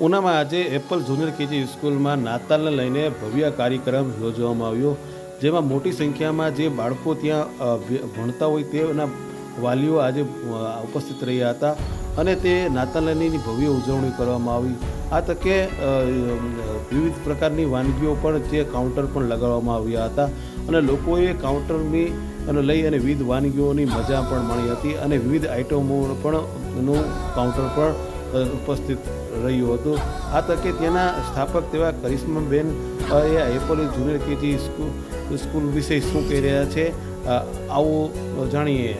ઉનામાં આજે Apple junior KG સ્કૂલમાં નાતાલને લઈને ભવ્ય કાર્યક્રમ યોજવામાં આવ્યો જેમાં મોટી સંખ્યામાં જે બાળકો ત્યાં ભણતા હોય તેના વાલીઓ આજે ઉપસ્થિત રહ્યા હતા અને તે નાતાલની ભવ્ય ઉજવણી કરવામાં આવી. આ તકે વિવિધ પ્રકારની વાનગીઓ પણ જે કાઉન્ટર પણ લગાડવામાં આવ્યા હતા અને લોકોએ કાઉન્ટરની અને લઈ અને વિવિધ વાનગીઓની મજા પણ મળી હતી અને વિવિધ આઇટમો પણ નું કાઉન્ટર અ, ઉપસ્થિત રહ્યું હતું. આ તકે તેના સ્થાપક તેવા કરિશ્માબેન એ Apollo junior KG school school વિશે શું કહી રહ્યા છે? આવો જાણીએ.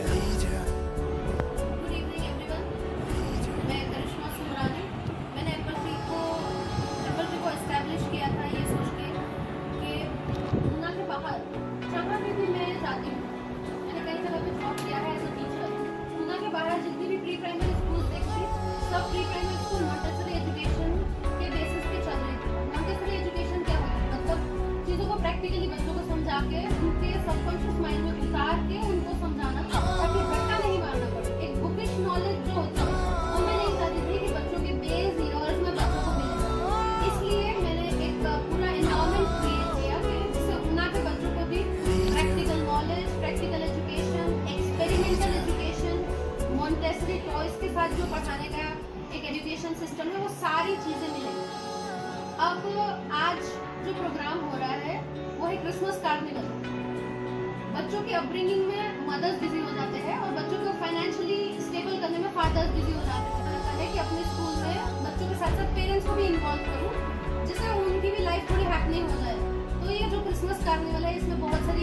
उनके सबकॉन्शियस माइंड में उतार के उनको समझाना। ताकि नहीं मारना पड़े एक बुकिश नॉलेज जो होती है, वो बच्चों के बेस बच्चों को इसलिए मैंने एक पूरा इन्वायरमेंट क्रिएट किया कि जिससे के बच्चों को भी practical knowledge practical education experimental education Montessori toys के साथ जो पढ़ाने का एक एजुकेशन सिस्टम है, वो सारी चीज़ें मिलेंगी। अब आज जो प्रोग्राम हो रहा है, वो है क्रिसमस कार्निवल बच्चों के अपब्रिंगिंग में मदर्स बिज़ी हो जाते हैं और बच्चों को फाइनेंशियली स्टेबल करने में फादर्स बिज़ी हो जाते हैं। लगता है कि अपने स्कूल में बच्चों के साथ साथ पेरेंट्स को भी इन्वॉल्व करूँ, जिससे उनकी भी लाइफ थोड़ी हैपनिंग हो जाए। तो ये जो क्रिसमस कार्निवल है, इसमें बहुत सारी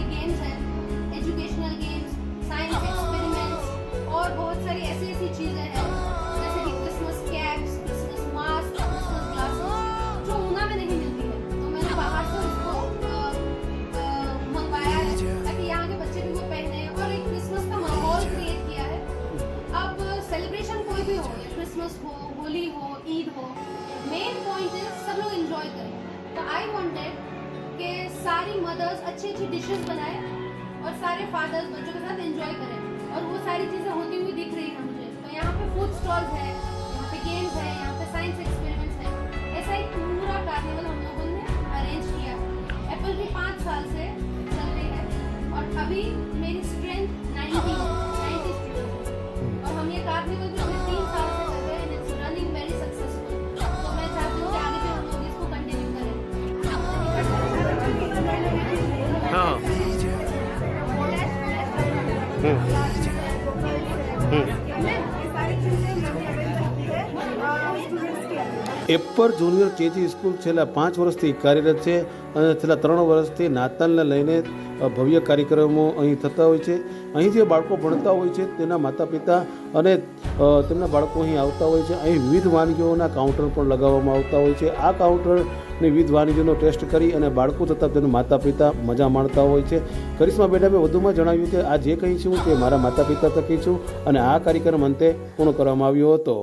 क्रिसमस हो होली हो ईद हो मेन पॉइंट इज़ सब लोग एंजॉय करें। तो आई वॉन्टेड कि सारी मदर्स अच्छी अच्छी डिशेस बनाए और सारे फादर्स बच्चों के साथ एंजॉय करें। और वो सारी चीज़ें होती हुई दिख रही है मुझे। तो यहाँ पे फ़ूड स्टॉल्स है, यहाँ पे गेम्स है, यहाँ पे साइंस एक्सपेरिमेंट्स है। ऐसा एक पूरा कार्निवल हम लोगों ने अरेंज किया। एप्पल भी पाँच साल से चल रही है और अभी मेरी स्ट्रेंथ 90 90 स्टूडेंट्स और हम ये कार्निवल 嗯。એપર જુનિયર કેજી સ્કૂલ છેલ્લા પાંચ વર્ષથી કાર્યરત છે અને છેલ્લા ત્રણ વર્ષથી નાતાલને લઈને ભવ્ય કાર્યક્રમો અહીં થતા હોય છે. અહીં જે બાળકો ભણતા હોય છે તેના માતા પિતા અને તેમના બાળકો અહીં આવતા હોય છે. અહીં વિવિધ વાનગીઓના કાઉન્ટર પણ લગાવવામાં આવતા હોય છે. આ કાઉન્ટરની વિવિધ વાનગીઓનો ટેસ્ટ કરી અને બાળકો તથા તેના માતા પિતા મજા માણતા હોય છે. કરિશ્મા મેડમે વધુમાં જણાવ્યું કે આ જે કંઈ છું તે મારા માતા પિતા થકી છું અને આ કાર્યક્રમ અંતે પૂર્ણ કરવામાં આવ્યો હતો.